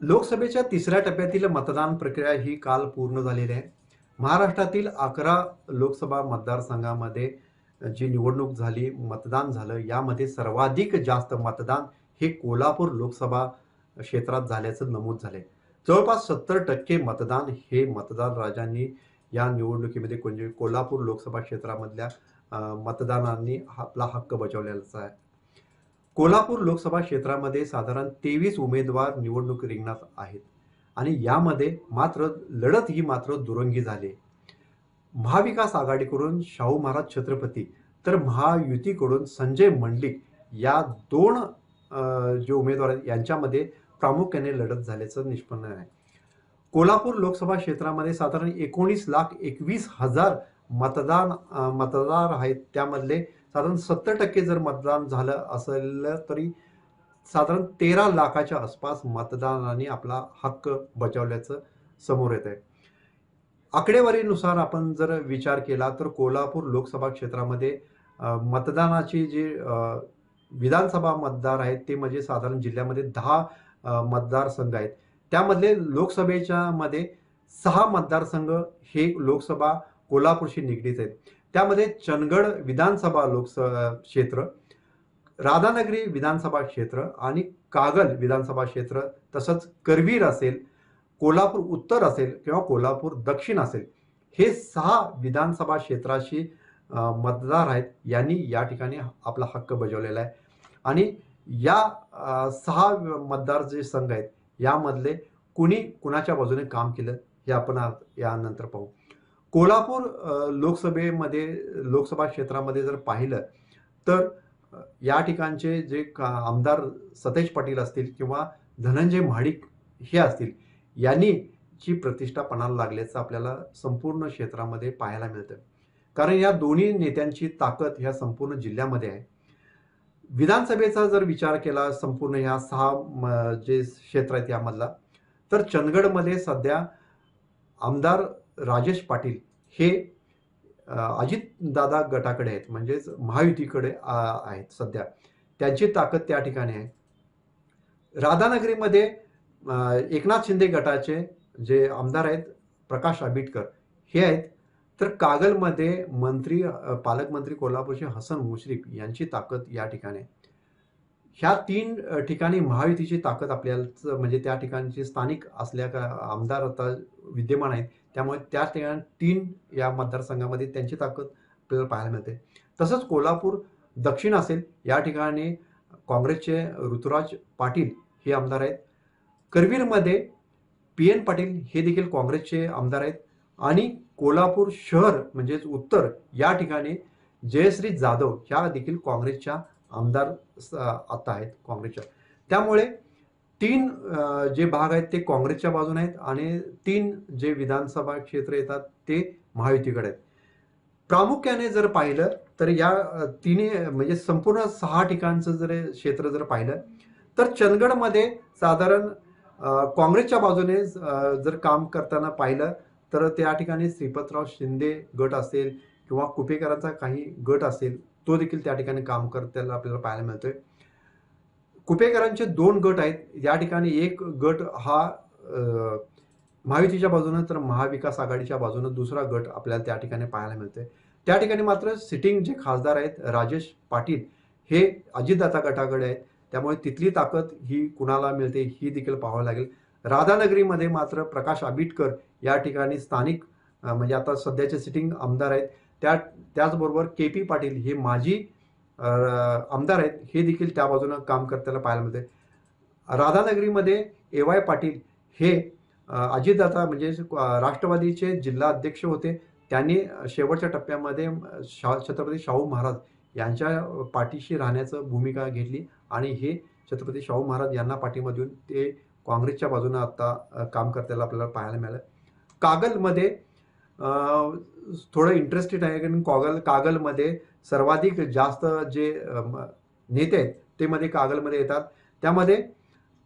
लोकसभेच्या तिसऱ्या टप्प्यातील मतदान प्रक्रिया ही काल पूर्ण झालेली आहे. महाराष्ट्रातील अकरा लोकसभा मतदारसंघामध्ये जी निवडणूक झाली मतदान झालं यामध्ये सर्वाधिक जास्त मतदान हे कोल्हापूर लोकसभा क्षेत्रात झाल्याचं नमूद झाले जवळपास सत्तर टक्के मतदान हे मतदार राजांनी या निवडणुकीमध्ये म्हणजे कोल्हापूर लोकसभा क्षेत्रामधल्या मतदानांनी आपला हक्क बजावलेला आहे. कोल्हापूर लोकसभा क्षेत्रामध्ये साधारण तेवीस उमेदवार निवडणूक रिंगणात आहेत. आणि यामध्ये मात्र लढत ही मात्र दुरंगी झाली महाविकास आघाडीकडून शाहू महाराज छत्रपती तर महायुतीकडून संजय मंडलिक या दोन जे उमेदवार आहेत यांच्यामध्ये प्रामुख्याने लढत झाल्याचं निष्पन्न आहे. कोल्हापूर लोकसभा क्षेत्रामध्ये साधारण एकोणीस लाख एकवीस हजार मतदान मतदार आहेत. त्यामधले साधारण सत्तर टक्के जर मतदान झालं असेल तरी साधारण तेरा लाखाच्या आसपास मतदानाने आपला हक्क बजावल्याचं समोर येत आहे आकडेवारीनुसार आपण जर विचार केला तर कोल्हापूर लोकसभा क्षेत्रामध्ये मतदानाची जी विधानसभा मतदार आहेत ते म्हणजे साधारण जिल्ह्यामध्ये दहा मतदारसंघ आहेत. त्यामधले लोकसभेच्या मध्ये सहा मतदारसंघ हे लोकसभा कोल्हापूरशी निगडीत आहेत. त्यामध्ये चंदगड विधानसभा लोकसभा क्षेत्र राधानगरी विधानसभा क्षेत्र आणि कागल विधानसभा क्षेत्र तसंच करवीर असेल कोल्हापूर उत्तर असेल किंवा कोल्हापूर दक्षिण असेल हे सहा विधानसभा क्षेत्राशी मतदार आहेत. यांनी या ठिकाणी आपला हक्क बजावलेला आहे. आणि या सहा मतदार जे संघ आहेत यामधले कुणी कुणाच्या बाजूने काम केलं हे आपण यानंतर पाहू. कोल्हापूर लोकसभेमध्ये लोकसभा क्षेत्रामध्ये जर पाहिलं तर या ठिकाणचे जे का- आमदार सतेज पाटील असतील किंवा धनंजय महाडिक हे असतील यांनी ची प्रतिष्ठा पणाला लागल्याचं आपल्याला संपूर्ण क्षेत्रामध्ये पाहायला मिळतं. कारण या दोन्ही नेत्यांची ताकद ह्या संपूर्ण जिल्ह्यामध्ये आहे. विधानसभेचा जर विचार केला संपूर्ण ह्या सहा म- जे क्षेत्र आहेत यामधला तर चंदगडमध्ये सध्या आमदार राजेश पाटील हे अजितदादा गटाकडे आहेत म्हणजेच महायुतीकडे आहेत सध्या. त्यांची ताकद त्या ठिकाणी आहे. राधानगरीमध्ये एकनाथ शिंदे गटाचे जे आमदार आहेत प्रकाश आंबेडकर हे आहेत. तर कागलमध्ये मंत्री पालकमंत्री कोल्हापूरचे हसन मुश्रीफ यांची ताकद या ठिकाणी ह्या तीन ठिकाणी महायुतीची ताकद आपल्याला म्हणजे त्या ठिकाणचे स्थानिक असल्या का आमदार आता विद्यमान आहेत त्यामुळे त्या ठिकाणी तीन या मतदारसंघामध्ये त्यांची ताकद आपल्याला पाहायला मिळते. तसंच कोल्हापूर दक्षिण असेल या ठिकाणी काँग्रेसचे ऋतुराज पाटील हे आमदार आहेत. करवीरमध्ये पी एन पाटील हे देखील काँग्रेसचे आमदार आहेत. आणि कोल्हापूर शहर म्हणजेच उत्तर या ठिकाणी जयश्री जाधव ह्या देखील काँग्रेसच्या आमदार स- आता आहेत काँग्रेसच्या. त्यामुळे तीन जे भाग आहेत ते काँग्रेसच्या बाजूने आहेत आणि तीन जे विधानसभा क्षेत्र येतात ते महायुतीकडे आहेत. प्रामुख्याने जर पाहिलं तर या तिने म्हणजे संपूर्ण सहा ठिकाणचं जर क्षेत्र जर पाहिलं तर चंदगडमध्ये साधारण काँग्रेसच्या बाजूने जर काम करताना पाहिलं तर त्या ठिकाणी श्रीपतराव शिंदे गट असेल किंवा कुपेकरांचा काही गट असेल तो देखील त्या ठिकाणी काम करताना आपल्याला पाहायला मिळतोय. कुपेकरांचे दोन गट आहेत. या ठिकाणी एक गट हा महायुतीच्या बाजूनं तर महाविकास आघाडीच्या बाजूनं दुसरा गट आपल्याला त्या ठिकाणी पाहायला मिळतोय. त्या ठिकाणी मात्र सिटिंग जे खासदार आहेत राजेश पाटील हे अजितदाता गटाकडे आहेत. त्यामुळे तिथली ताकद ही कुणाला मिळते ही देखील पाहावं लागेल. राधानगरीमध्ये मात्र प्रकाश आंबेडकर या ठिकाणी स्थानिक म्हणजे आता सध्याचे सिटिंग आमदार आहेत. त्या त्याचबरोबर के पी पाटील हे माजी आमदार आहेत. हे देखील त्या बाजूनं काम करताना पाहायला मिळते राधानगरीमध्ये ए वाय पाटील हे अजितदादा म्हणजे राष्ट्रवादीचे जिल्हा अध्यक्ष होते. त्यांनी शेवटच्या टप्प्यामध्ये शा छत्रपती शाहू महाराज यांच्या पाठीशी राहण्याचं भूमिका घेतली आणि हे छत्रपती शाहू महाराज यांना पाठिंबा देऊन ते काँग्रेसच्या बाजूनं आत्ता काम करताना आपल्याला पाहायला मिळालं. कागलमध्ये थोडं इंटरेस्टेड आहे कारण कागल कागलमध्ये सर्वाधिक जास्त जे नेते आहेत ते मध्ये कागलमध्ये येतात. त्यामध्ये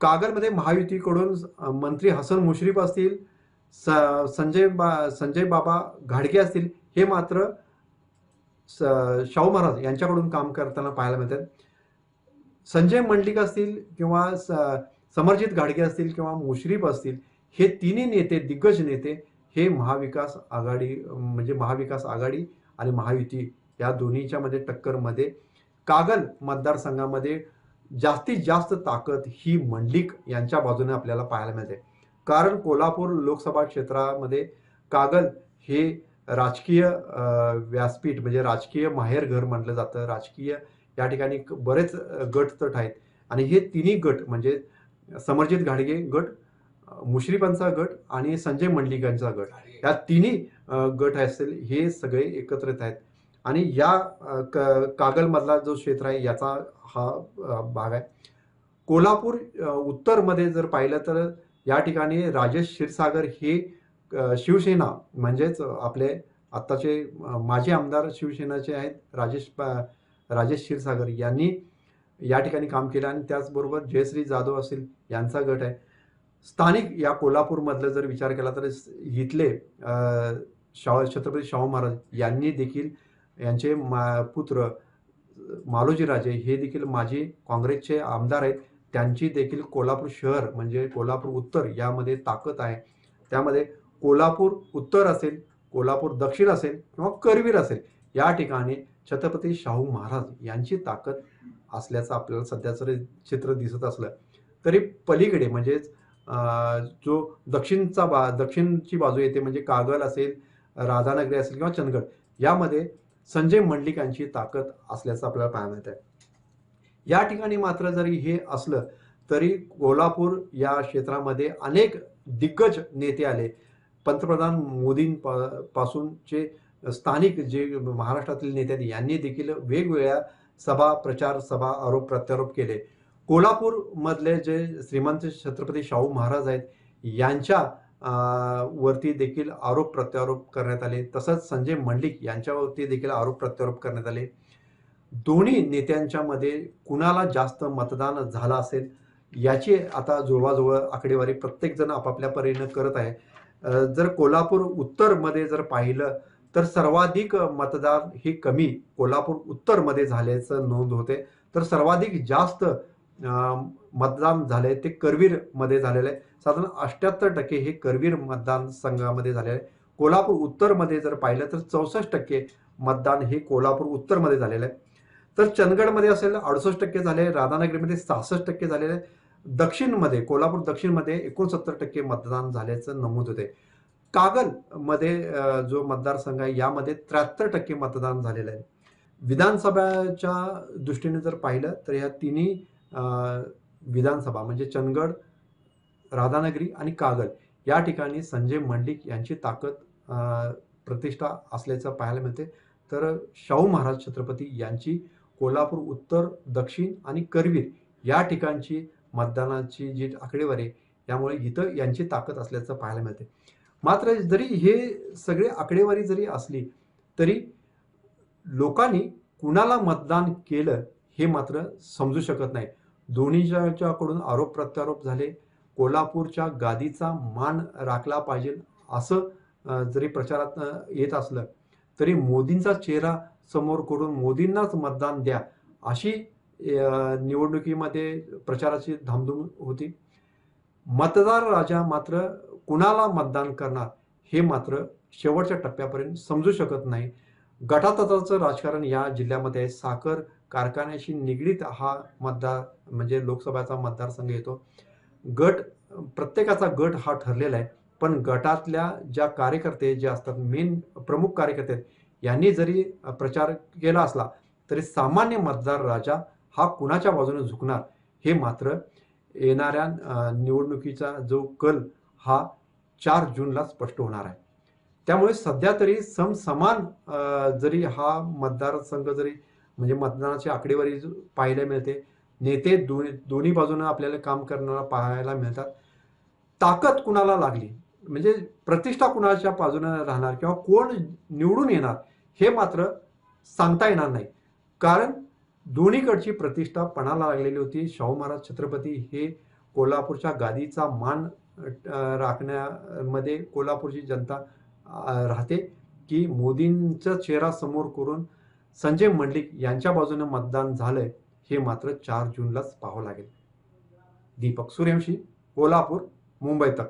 कागलमध्ये महायुतीकडून मंत्री हसन मुश्रीफ असतील स संजय बा संजय बाबा घाडगे असतील हे मात्र स शाहू महाराज यांच्याकडून काम करताना पाहायला मिळतात. संजय मंडलिक असतील किंवा स समरजित घाडगे असतील किंवा मुश्रीफ असतील हे तिन्ही नेते दिग्गज नेते हे महाविकास आघाडी म्हणजे महाविकास आघाडी आणि महायुती या दोन्हीच्या मध्ये टक्करमध्ये कागल मतदारसंघामध्ये जास्तीत जास्त ताकद ही मंडलिक यांच्या बाजूने आपल्याला पाहायला मिळते. कारण कोल्हापूर लोकसभा क्षेत्रामध्ये कागल हे राजकीय व्यासपीठ म्हणजे राजकीय माहेरघर म्हटलं जातं. राजकीय या ठिकाणी बरेच गट तट आहेत. आणि हे तिन्ही गट म्हणजे समरजित घाडगे गट मुश्रीफांचा गट आणि संजय मंडलिकांचा गट. या तिन्ही गट असतील हे सगळे एकत्रित आहेत. आणि या कागलमधला जो क्षेत्र आहे याचा हा भाग आहे. कोल्हापूर उत्तरमध्ये जर पाहिलं तर या ठिकाणी राजेश क्षीरसागर हे शिवसेना म्हणजेच आपले आत्ताचे माजी आमदार शिवसेनाचे आहेत राजेश राजेश क्षीरसागर यांनी या ठिकाणी काम केलं आणि त्याचबरोबर जयश्री जाधव असतील यांचा गट आहे. स्थानिक या कोल्हापूरमधलं जर विचार केला तर इथले शाह छत्रपती शाहू महाराज यांनी देखील यांचे मा पुत्र मालोजीराजे हे देखील माजी काँग्रेसचे आमदार आहेत. त्यांची देखील कोल्हापूर शहर म्हणजे कोल्हापूर उत्तर यामध्ये ताकद आहे. त्यामध्ये कोल्हापूर उत्तर असेल कोल्हापूर दक्षिण असेल किंवा करवीर असेल या ठिकाणी छत्रपती शाहू महाराज यांची ताकद असल्याचं आपल्याला सध्याचं चित्र दिसत असलं. तरी पलीकडे म्हणजेच जो दक्षिणचा बा दक्षिणची बाजू येते म्हणजे कागल असेल राधानगरी असेल किंवा चंदगड यामध्ये संजय मंडलिकांची ताकद असल्याचं आपल्याला पाहायला मिळत आहे या ठिकाणी मात्र जरी हे असलं तरी कोल्हापूर या क्षेत्रामध्ये अनेक दिग्गज नेते आले. पंतप्रधान मोदींपासूनचे स्थानिक जे महाराष्ट्रातील नेते आहेत यांनी देखील वेगवेगळ्या सभा प्रचार सभा आरोप प्रत्यारोप केले. कोल्हापूर मधले जे श्रीमंत छत्रपती शाहू महाराज आहेत यांच्या वरती देखील आरोप प्रत्यारोप करण्यात आले. तसंच संजय मंडलिक यांच्यावरती देखील आरोप प्रत्यारोप करण्यात आले. दोन्ही नेत्यांच्या मध्ये कुणाला जास्त मतदान झालं असेल याची आता जुळवाजुळव आकडेवारी प्रत्येक जण आपापल्या परीनं करत आहे. जर कोल्हापूर उत्तरमध्ये जर पाहिलं तर सर्वाधिक मतदान हे कमी कोल्हापूर उत्तरमध्ये झाल्याचं नोंद होते. तर सर्वाधिक जास्त मतदान झाले ते करवीरमध्ये झालेलं आहे. साधारण अष्ट्याहत्तर टक्के हे करवीर मतदान संघामध्ये झाले आहे. कोल्हापूर उत्तरमध्ये जर पाहिलं तर चौसष्ट टक्के मतदान हे कोल्हापूर उत्तरमध्ये झालेलं आहे. तर चंदगडमध्ये असेल अडुसष्ट टक्के झाले राधानगरीमध्ये सहासष्ट टक्के झालेले आहे. दक्षिणमध्ये कोल्हापूर दक्षिणमध्ये एकोणसत्तर टक्के मतदान झाल्याचं नमूद होते कागलमध्ये जो मतदारसंघ आहे यामध्ये त्र्याहत्तर टक्के मतदान झालेलं आहे. विधानसभाच्या दृष्टीने जर पाहिलं तर या तिन्ही विधानसभा म्हणजे चंदगड राधानगरी आणि कागल या ठिकाणी संजय मंडलिक यांची ताकद प्रतिष्ठा असल्याचं पाहायला मिळते. तर शाहू महाराज छत्रपती यांची कोल्हापूर उत्तर दक्षिण आणि करवीर या ठिकाणची मतदानाची जी आकडेवारी आहे, यामुळे इथं यांची ताकद असल्याचं पाहायला मिळते. मात्र जरी हे सगळे आकडेवारी जरी असली तरी लोकांनी कुणाला मतदान केलं हे मात्र समजू शकत नाही. दोन्हीच्याकडून आरोप प्रत्यारोप झाले. कोल्हापूरच्या गादीचा मान राखला पाहिजे असं जरी प्रचारात येत असलं तरी मोदींचा चेहरा समोर करून मोदींनाच मतदान द्या अशी निवडणुकीमध्ये प्रचाराची धामधूम होती. मतदार राजा मात्र कुणाला मतदान करणार हे मात्र शेवटच्या टप्प्यापर्यंत समजू शकत नाही. गटातटाचं राजकारण या जिल्ह्यामध्ये आहे. साखर कारखान्याशी निगडीत हा मतदार म्हणजे लोकसभेचा मतदारसंघ येतो. गट प्रत्येकाचा गट हा ठरलेला आहे. पण गटातल्या ज्या कार्यकर्ते जे असतात मेन प्रमुख कार्यकर्ते यांनी जरी प्रचार केला असला तरी सामान्य मतदार राजा हा कुणाच्या बाजूने झुकणार हे मात्र येणाऱ्या निवडणुकीचा जो कल हा चार जूनला स्पष्ट होणार आहे. त्यामुळे सध्या तरी समसमान जरी हा मतदारसंघ जरी म्हणजे मतदानाची आकडेवारी पाहायला मिळते. नेते दोन्ही दोन्ही बाजूनं आपल्याला काम करणारा पाहायला मिळतात. ताकद कुणाला लागली? म्हणजे प्रतिष्ठा कुणाच्या बाजूने राहणार किंवा कोण निवडून येणार हे मात्र सांगता येणार नाही. कारण दोन्हीकडची प्रतिष्ठा पणाला लागलेली होती. शाहू महाराज छत्रपती हे कोल्हापूरच्या गादीचा मान राखण्यामध्ये कोल्हापूरची जनता राहते की मोदींचा चेहरा समोर करून संजय मंडलिक यांच्या बाजूने मतदान झालंय हे मात्र चार जूनलाच पाहावं लागेल. दीपक सूर्यवंशी कोल्हापूर मुंबई तक.